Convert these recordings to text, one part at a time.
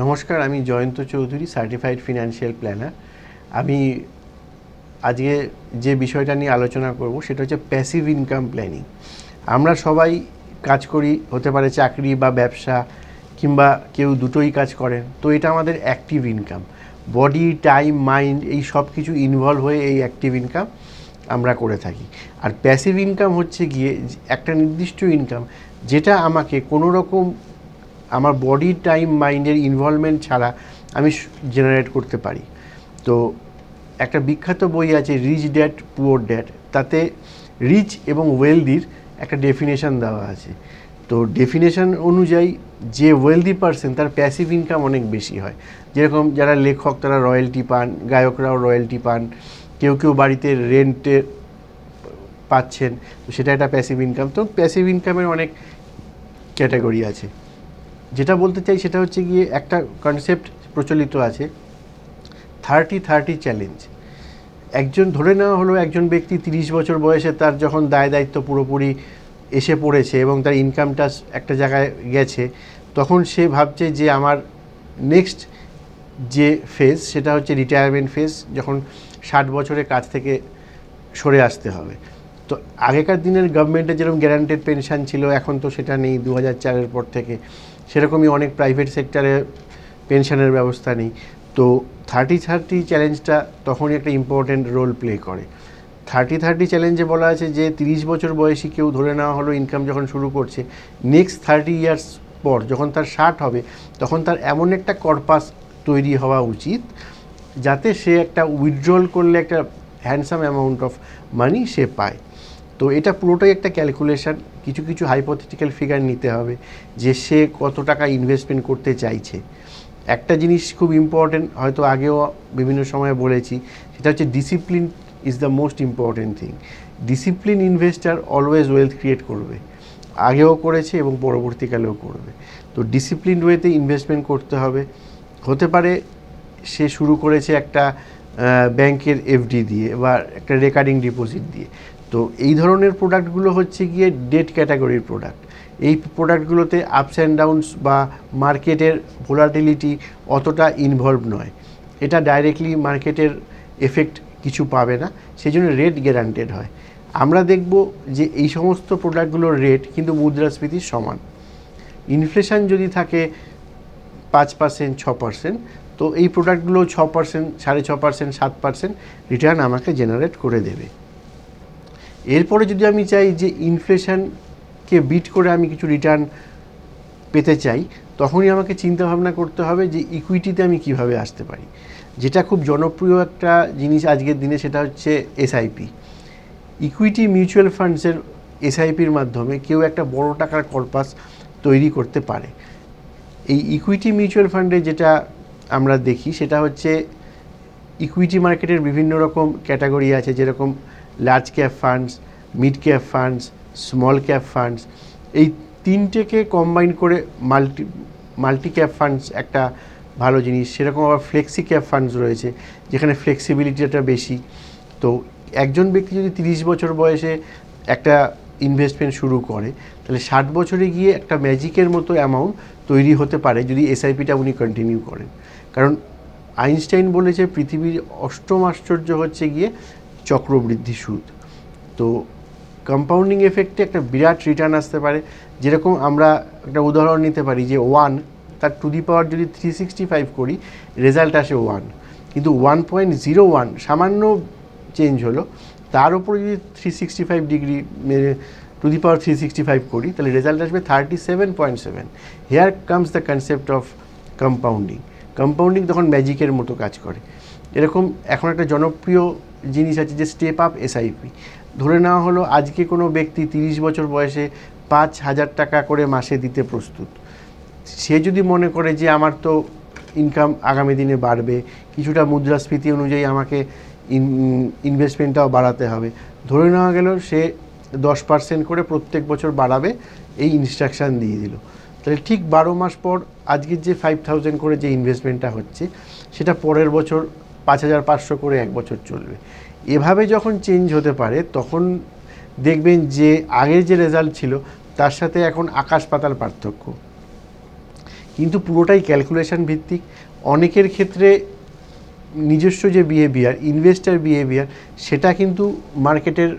নমস্কার, আমি Jayanta Chowdhury certified financial planner আমি আজকে যে বিষয়টা নিয়ে আলোচনা করব সেটা হচ্ছে প্যাসিভ ইনকাম প্ল্যানিং আমরা সবাই কাজ করি, হতে পারে চাকরি বা ব্যবসা, কিংবা কেউ দুটোই কাজ করেন, তো এটা আমাদের active income body time mind এই সব কিছু ইনভলভ হয়ে এই অ্যাক্টিভ ইনকাম আমরা করে থাকি। আর প্যাসিভ ইনকাম হচ্ছে গিয়ে একটা নির্দিষ্ট ইনকাম যেটা আমাকে কোনো রকম আমার বডি টাইম মাইন্ডের ইনভলভমেন্ট ছাড়া আমি জেনারেট করতে পারি। তো একটা বিখ্যাত বই আছে রিচ ড্যাড পুয়ার ড্যাড তাতে রিচ এবং ওয়েলদির একটা ডেফিনেশন দেওয়া আছে। তো ডেফিনেশন অনুযায়ী যে ওয়েলদি পারসন তার প্যাসিভ ইনকাম অনেক বেশি হয়। যেরকম যারা লেখক, তারা রয়্যালটি পান, গায়করাও রয়্যালটি পান। কেউ কেউ বাড়িতে রেন্টে পাচ্ছেন সেটা একটা প্যাসিভ ইনকাম তো প্যাসিভ ইনকামের অনেক ক্যাটাগরি আছে। যেটা বলতে চাই সেটা হচ্ছে গিয়ে একটা কনসেপ্ট প্রচলিত আছে থার্টি থার্টি চ্যালেঞ্জ একজন ধরে নেওয়া হলো একজন ব্যক্তি তিরিশ বছর বয়সে তার যখন দায় দায়িত্ব পুরোপুরি এসে পড়েছে এবং তার ইনকামটা একটা জায়গায় গেছে, তখন সে ভাবছে যে আমার নেক্সট যে ফেজ সেটা হচ্ছে রিটায়ারমেন্ট ফেজ যখন ষাট বছরের কাজ থেকে সরে আসতে হবে। তো আগেকার দিনের গভর্নমেন্টের যেরকম গ্যারান্টেড পেনশন ছিল, এখন তো সেটা নেই, দু হাজার চারের পর থেকে। সেরকমই অনেক প্রাইভেট সেক্টরে পেনশনের ব্যবস্থা নেই। তো থার্টি থার্টি চ্যালেঞ্জটা তখনই একটা ইম্পর্ট্যান্ট রোল প্লে করে। থার্টি থার্টি চ্যালেঞ্জে বলা আছে যে তিরিশ বছর বয়সী কেউ ধরে নেওয়া হলো ইনকাম যখন শুরু করছে নেক্সট থার্টি ইয়ার্স পর যখন তার ষাট হবে, তখন তার এমন একটা কর্পাস তৈরি হওয়া উচিত, যাতে সে একটা উইথড্রল করলে একটা হ্যান্ডসাম অ্যামাউন্ট অফ মানি সে পায়। তো এটা পুরোটাই একটা ক্যালকুলেশন কিছু কিছু হাইপোথেটিক্যাল ফিগার নিতে হবে যে সে কত টাকা ইনভেস্টমেন্ট করতে চাইছে। একটা জিনিস খুব ইম্পর্টেন্ট হয়তো আগেও বিভিন্ন সময় বলেছি, সেটা হচ্ছে discipline is the most important thing discipline investor always wealth create করবে। আগেও করেছে এবং পরবর্তীকালেও করবে। তো ডিসিপ্লিন ওয়েতে ইনভেস্টমেন্ট করতে হবে। হতে পারে সে শুরু করেছে একটা ব্যাংকের এফডি দিয়ে বা একটা রেকারিং ডিপোজিট দিয়ে। তো এই ধরনের প্রোডাক্টগুলো হচ্ছে গিয়ে ডেট ক্যাটাগরির প্রোডাক্ট। এই প্রোডাক্টগুলোতে আপস অ্যান্ড ডাউনস বা মার্কেটের ভোলাটিলিটি অতটা ইনভলভ নয়। এটা ডাইরেক্টলি মার্কেটের এফেক্ট কিছু পাবে না সেই জন্য রেট গ্যারান্টেড হয়। আমরা দেখব যে এই সমস্ত প্রোডাক্টগুলোর রেট কিন্তু মুদ্রাস্ফীতির সমান। ইনফ্লেশন যদি থাকে পাঁচ পার্সেন্ট, ছ পার্সেন্ট তো এই প্রোডাক্টগুলো ছ পার্সেন্ট সাড়ে ছ পার্সেন্ট সাত পার্সেন্ট রিটার্ন আমাকে জেনারেট করে দেবে। এরপরে যদি আমি চাই যে ইনফ্লেশনকে বিট করে আমি কিছু রিটার্ন পেতে চাই, তখনই আমাকে চিন্তা ভাবনা করতে হবে যে ইকুইটিতে আমি কীভাবে আসতে পারি। যেটা খুব জনপ্রিয় একটা জিনিস আজকের দিনে সেটা হচ্ছে এসআইপি ইকুইটি মিউচুয়াল ফান্ডসের এসআইপির মাধ্যমে কেউ একটা বড় টাকার কর্পাস তৈরি করতে পারে। এই ইকুইটি মিউচুয়াল ফান্ডে যেটা আমরা দেখি, সেটা হচ্ছে ইকুইটি মার্কেটের বিভিন্ন রকম ক্যাটাগরি আছে, যেরকম large cap funds mid cap funds small cap funds এই তিনটেকে কম্বাইন করে মাল্টি মাল্টি ক্যাপ ফান্ডস একটা ভালো জিনিস। সেরকম আবার ফ্লেক্সি ক্যাপ ফান্ডস রয়েছে, যেখানে ফ্লেক্সিবিলিটিটা বেশি। তো একজন ব্যক্তি যদি তিরিশ বছর বয়সে একটা ইনভেস্টমেন্ট শুরু করে, তাহলে ষাট বছরে গিয়ে একটা ম্যাজিকের মতো অ্যামাউন্ট তৈরি হতে পারে, যদি এসআইপিটা উনি কন্টিনিউ করেন। কারণ আইনস্টাইন বলেছে পৃথিবীর অষ্টম আশ্চর্য হচ্ছে গিয়ে চক্রবৃদ্ধি সুদ। তো কম্পাউন্ডিং এফেক্টে একটা বিরাট রিটার্ন আসতে পারে। যেরকম আমরা একটা উদাহরণ নিতে পারি যে ওয়ান তার টু দি পাওয়ার যদি থ্রি সিক্সটি ফাইভ করি রেজাল্ট আসে ওয়ান কিন্তু ওয়ান পয়েন্ট জিরো ওয়ান সামান্য চেঞ্জ হলো, তার উপরে যদি three sixty five degree to the power three sixty five করি, তাহলে রেজাল্ট আসবে thirty seven point seven here comes the concept of compounding compounding তখন ম্যাজিকের মতো কাজ করে। এরকম এখন একটা জনপ্রিয় জিনিস আছে যে স্টেপ আপ এসআইপি ধরে নেওয়া হলো আজকে কোনো ব্যক্তি তিরিশ বছর বয়সে পাঁচ হাজার টাকা করে মাসে দিতে প্রস্তুত। সে যদি মনে করে যে আমার তো ইনকাম আগামী দিনে বাড়বে, কিছুটা মুদ্রাস্ফীতি অনুযায়ী আমাকে ইনভেস্টমেন্টটাও বাড়াতে হবে। ধরে নেওয়া গেল সে দশ পার্সেন্ট করে প্রত্যেক বছর বাড়াবে, এই ইনস্ট্রাকশান দিয়ে দিল। তাহলে ঠিক বারো মাস পর আজকের যে ফাইভ থাউজেন্ড করে যে ইনভেস্টমেন্টটা হচ্ছে, সেটা পরের বছর পাঁচ হাজার পাঁচশো করে এক বছর চলবে। এভাবে যখন চেঞ্জ হতে পারে, তখন দেখবেন যে আগের যে রেজাল্ট ছিল, তার সাথে এখন আকাশ পাতাল পার্থক্য। কিন্তু পুরোটাই ক্যালকুলেশন ভিত্তিক। অনেকের ক্ষেত্রে নিজস্ব যে বিহেভিয়ার ইনভেস্টার বিহেভিয়ার সেটা কিন্তু মার্কেটের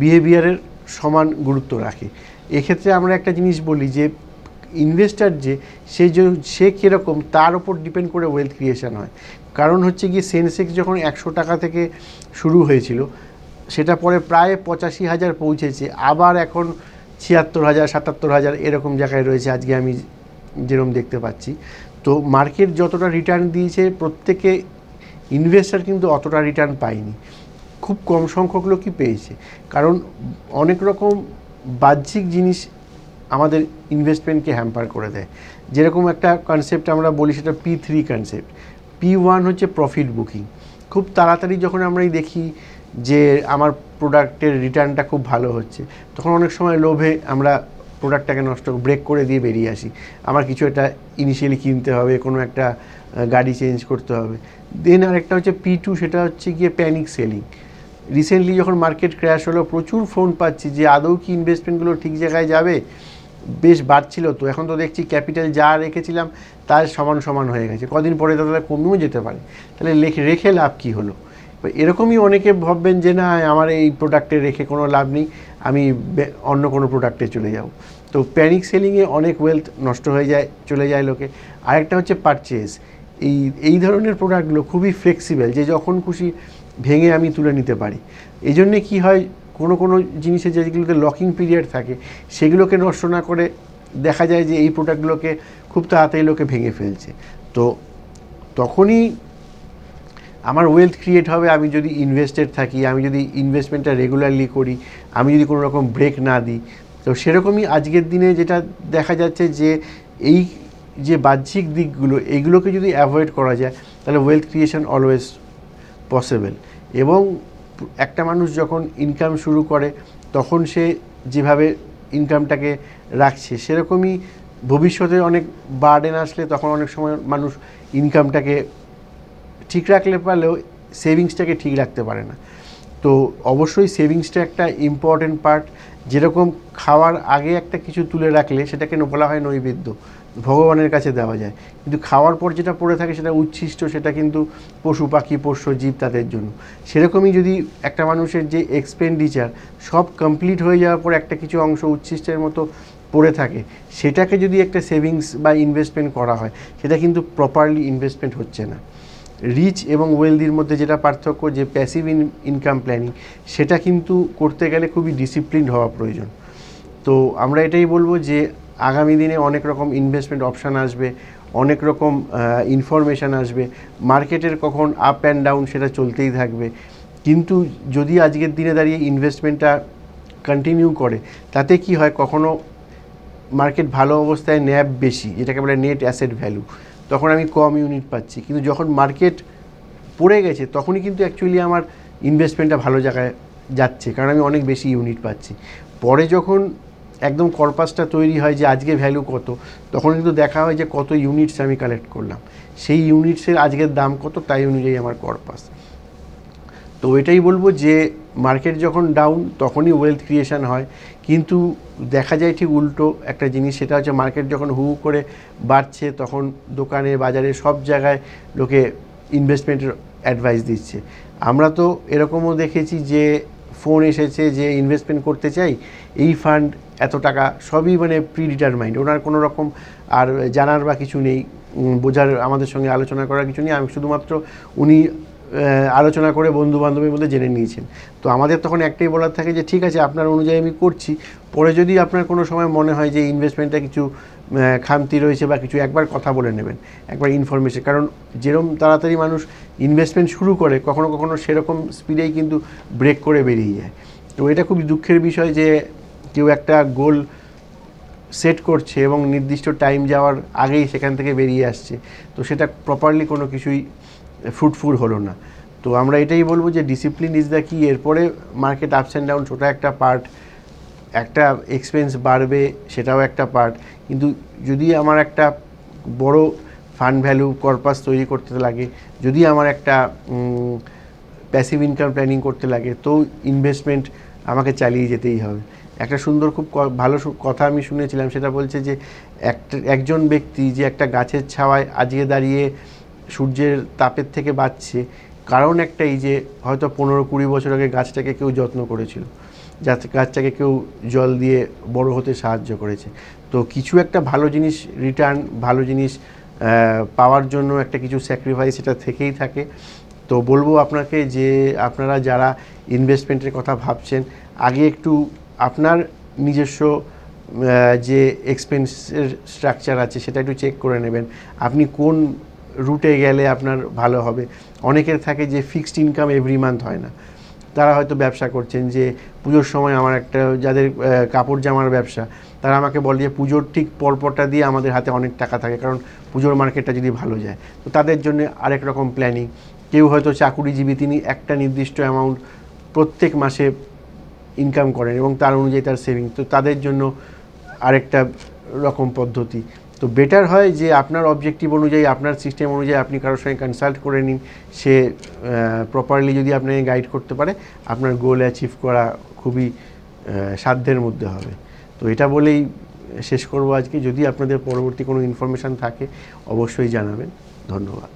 বিহেভিয়ারের সমান গুরুত্ব রাখে। এক্ষেত্রে আমরা একটা জিনিস বলি যে ইনভেস্টার যে, সে যে, সে কীরকম, তার ওপর ডিপেন্ড করে ওয়েলথ ক্রিয়েশন হয়। কারণ হচ্ছে গিয়ে সেন্সেক্স যখন একশো টাকা থেকে শুরু হয়েছিল, সেটা পরে প্রায় পঁচাশি হাজার পৌঁছেছে, আবার এখন ছিয়াত্তর হাজার, সাতাত্তর হাজার এরকম জায়গায় রয়েছে, আজকে আমি যেরকম দেখতে পাচ্ছি। তো মার্কেট যতটা রিটার্ন দিয়েছে, প্রত্যেকে ইনভেস্টার কিন্তু অতটা রিটার্ন পায়নি। খুব কম সংখ্যক লোকই পেয়েছে। কারণ অনেক রকম বাহ্যিক জিনিস আমাদের ইনভেস্টমেন্টকে হ্যাম্পার করে দেয়। যেরকম একটা কনসেপ্ট আমরা বলি সেটা P three concept P one হচ্ছে প্রফিট বুকিং খুব তাড়াতাড়ি যখন আমরা দেখি যে আমার প্রোডাক্টের রিটার্নটা খুব ভালো হচ্ছে, তখন অনেক সময় লোভে আমরা প্রোডাক্টটাকে নষ্ট ব্রেক করে দিয়ে বেরিয়ে আসি। আমার কিছু একটা ইনিশিয়ালি কিনতে হবে, কোনো একটা গাড়ি চেঞ্জ করতে হবে। দেন আরেকটা হচ্ছে পি টু সেটা হচ্ছে গিয়ে প্যানিক সেলিং রিসেন্টলি যখন মার্কেট ক্র্যাশ হলো, প্রচুর ফোন পাচ্ছি যে আদৌ কি ইনভেস্টমেন্টগুলো ঠিক জায়গায় যাবে? বেশ বাড়ছিল তো। এখন তো দেখছি ক্যাপিটাল যা রেখেছিলাম তার সমান সমান হয়ে গেছে। কদিন পরে তাহলে কমেও যেতে পারে। তাহলে রেখে লাভ কী হলো? এরকমই অনেকে ভাববেন যে, না, আমার এই প্রোডাক্টে রেখে কোনো লাভ নেই। আমি অন্য কোনো প্রোডাক্টে চলে যাব। তো প্যানিক সেলিংয়ে অনেক ওয়েলথ নষ্ট হয়ে যায়, চলে যায় লোকে। আরেকটা হচ্ছে পারচেজ এই এই ধরনের প্রোডাক্টগুলো খুবই ফ্লেক্সিবল যে যখন খুশি ভেঙে আমি তুলে নিতে পারি। এই জন্যে কী হয় কোনো কোনো জিনিসের যেগুলোতে লকিং পিরিয়ড থাকে, সেগুলোকে নষ্ট না করে দেখা যায় যে এই প্রোডাক্টগুলোকে খুব তাড়াতাড়ি লোকে ভেঙে ফেলছে। তো তখনই আমার ওয়েলথ ক্রিয়েট হবে, আমি যদি ইনভেস্টেড থাকি, আমি যদি ইনভেস্টমেন্টটা রেগুলারলি করি, আমি যদি কোনো রকম ব্রেক না দিই, তো সেরকমই আজকের দিনে যেটা দেখা যাচ্ছে যে এই যে বাহ্যিক দিকগুলো এইগুলোকে যদি অ্যাভয়েড করা যায়, তাহলে ওয়েলথ ক্রিয়েশন অলওয়েজ পসিবল এবং একটা মানুষ যখন ইনকাম শুরু করে, তখন সে যেভাবে ইনকামটাকে রাখছে, সেরকমই ভবিষ্যতে অনেক বার্ডেন আসলে তখন অনেক সময় মানুষ ইনকামটাকে ঠিক রাখলে পারলেও সেভিংসটাকে ঠিক রাখতে পারে না। তো অবশ্যই সেভিংসটা একটা ইম্পর্টেন্ট পার্ট যেরকম খাওয়ার আগে একটা কিছু তুলে রাখলে সেটাকে বলা হয় নৈবেদ্য, ভগবানের কাছে দেওয়া যায়। কিন্তু খাওয়ার পর যেটা পড়ে থাকে সেটা উচ্ছিষ্ট, সেটা কিন্তু পশু পাখি, পোষ্য জীব তাদের জন্য। সেরকমই যদি একটা মানুষের যে এক্সপেন্ডিচার সব কমপ্লিট হয়ে যাওয়ার পর একটা কিছু অংশ উচ্ছিষ্টের মতো পড়ে থাকে, সেটাকে যদি একটা সেভিংস বা ইনভেস্টমেন্ট করা হয়, সেটা কিন্তু প্রপারলি ইনভেস্টমেন্ট হচ্ছে না। রিচ এবং ওয়েলদির মধ্যে যেটা পার্থক্য, যে প্যাসিভ ইন ইনকাম প্ল্যানিং সেটা কিন্তু করতে গেলে খুবই ডিসিপ্লিন হওয়া প্রয়োজন। তো আমরা এটাই বলব যে আগামী দিনে অনেক রকম ইনভেস্টমেন্ট অপশান আসবে, অনেক রকম ইনফরমেশান আসবে। মার্কেটের কখন আপ অ্যান্ড ডাউন সেটা চলতেই থাকবে। কিন্তু যদি আজকের দিনে দাঁড়িয়ে ইনভেস্টমেন্টটা কন্টিনিউ করে, তাতে কি হয়? কখনো মার্কেট ভালো অবস্থায় ন্যাব বেশি যেটাকে বলে নেট অ্যাসেট ভ্যালু তখন আমি কম ইউনিট পাচ্ছি। কিন্তু যখন মার্কেট পড়ে গেছে, তখনই কিন্তু অ্যাকচুয়ালি আমার ইনভেস্টমেন্টটা ভালো জায়গায় যাচ্ছে, কারণ আমি অনেক বেশি ইউনিট পাচ্ছি। পরে যখন একদম কর্পাসটা তৈরি হয় যে আজকে ভ্যালু কত, তখন কিন্তু দেখা হয় যে কত ইউনিটস আমি কালেক্ট করলাম। সেই ইউনিটসের আজকের দাম কত, তাই অনুযায়ী আমার কর্পাস তো এটাই বলব যে মার্কেট যখন ডাউন তখনই ওয়েলথ ক্রিয়েশন হয়। কিন্তু দেখা যায় ঠিক উল্টো একটা জিনিস, সেটা হচ্ছে মার্কেট যখন হু করে বাড়ছে, তখন দোকানে, বাজারে সব জায়গায় লোকে ইনভেস্টমেন্টের অ্যাডভাইস দিচ্ছে। আমরা তো এরকমও দেখেছি যে ফোন এসেছে যে ইনভেস্টমেন্ট করতে চাই, এই ফান্ড এত টাকা সবই মানে প্রি ডিটারমাইন্ড ওনার কোনো রকম আর জানার বা কিছু নেই। বোঝার, আমাদের সঙ্গে আলোচনা করার কিছু নেই। আমি শুধুমাত্র উনি আলোচনা করে বন্ধু বান্ধবের মধ্যে জেনে নিয়েছেন। তো আমাদের তখন একটাই বলার থাকে যে, ঠিক আছে, আপনার অনুযায়ী আমি করছি। পরে যদি আপনার কোনো সময় মনে হয় যে, ইনভেস্টমেন্টটা কিছু খামতি রয়েছে বা কিছু, একবার কথা বলে নেবেন, একবার ইনফরমেশন কারণ যেরকম তাড়াতাড়ি মানুষ ইনভেস্টমেন্ট শুরু করে, কখনো কখনো সেরকম স্পিডেই কিন্তু ব্রেক করে বেরিয়ে যায়। তো এটা খুবই দুঃখের বিষয় যে, কেউ একটা গোল সেট করছে এবং নির্দিষ্ট টাইম যাওয়ার আগেই সেখান থেকে বেরিয়ে আসছে। তো সেটা প্রপারলি কোনো কিছুই ফ্রুটফুল হলো না। তো আমরা এটাই বলব যে ডিসিপ্লিন ইজ দ্য কি এরপরে মার্কেট আপস অ্যান্ড ডাউন ছোটো একটা পার্ট একটা এক্সপেন্স বাড়বে, সেটাও একটা পার্ট কিন্তু যদি আমার একটা বড় ফান্ড ভ্যালু কর্পাস তৈরি করতে লাগে, যদি আমার একটা প্যাসিভ ইনকাম প্ল্যানিং করতে লাগে, তো ইনভেস্টমেন্ট আমাকে চালিয়ে যেতেই হবে। একটা সুন্দর খুব ভালো কথা আমি শুনেছিলাম, সেটা বলছে যে একটা, একজন ব্যক্তি যে একটা গাছের ছাওয়ায় আজকে দাঁড়িয়ে সূর্যের তাপের থেকে বাঁচছে। কারণ একটা এই যে হয়তো পনেরো কুড়ি বছর আগে গাছটাকে কেউ যত্ন করেছিল, যাতে গাছটাকে কেউ জল দিয়ে বড় হতে সাহায্য করেছে। তো কিছু একটা ভালো জিনিস রিটার্ন ভালো জিনিস পাওয়ার জন্য একটা কিছু স্যাক্রিফাইস এটা থেকেই থাকে। তো বলব আপনাকে যে আপনারা যারা ইনভেস্টমেন্টের কথা ভাবছেন, আগে একটু আপনার নিজস্ব যে এক্সপেন্সের স্ট্রাকচার আছে সেটা একটু চেক করে নেবেন। আপনি কোন রুটে গেলে আপনার ভালো হবে। অনেকের থাকে যে ফিক্সড ইনকাম এভরি মান্থ হয় না। তারা হয়তো ব্যবসা করছেন যে, পুজোর সময় আমার একটা যাদের কাপড় জামার ব্যবসা, তারা আমাকে বলে যে, পুজোর ঠিক পরপরটা দিয়ে আমাদের হাতে অনেক টাকা থাকে, কারণ পুজোর মার্কেটটা যদি ভালো যায়। তো তাদের জন্য আরেক রকম প্ল্যানিং কেউ হয়তো চাকুরিজীবী, তিনি একটা নির্দিষ্ট অ্যামাউন্ট প্রত্যেক মাসে ইনকাম করেন এবং তার অনুযায়ী তার সেভিং তো তাদের জন্য আরেকটা রকম পদ্ধতি। তো বেটার হয় যে আপনার অবজেক্টিভ অনুযায়ী, আপনার সিস্টেম অনুযায়ী আপনি কারোর সঙ্গে কনসাল্ট করে নিন। সে প্রপারলি যদি আপনাকে গাইড করতে পারে, আপনার গোল অ্যাচিভ করা খুবই সাধ্যের মধ্যে হবে। তো এটা বলেই শেষ করব আজকে। যদি আপনাদের পরবর্তী কোনো ইনফরমেশান থাকে, অবশ্যই জানাবেন। ধন্যবাদ।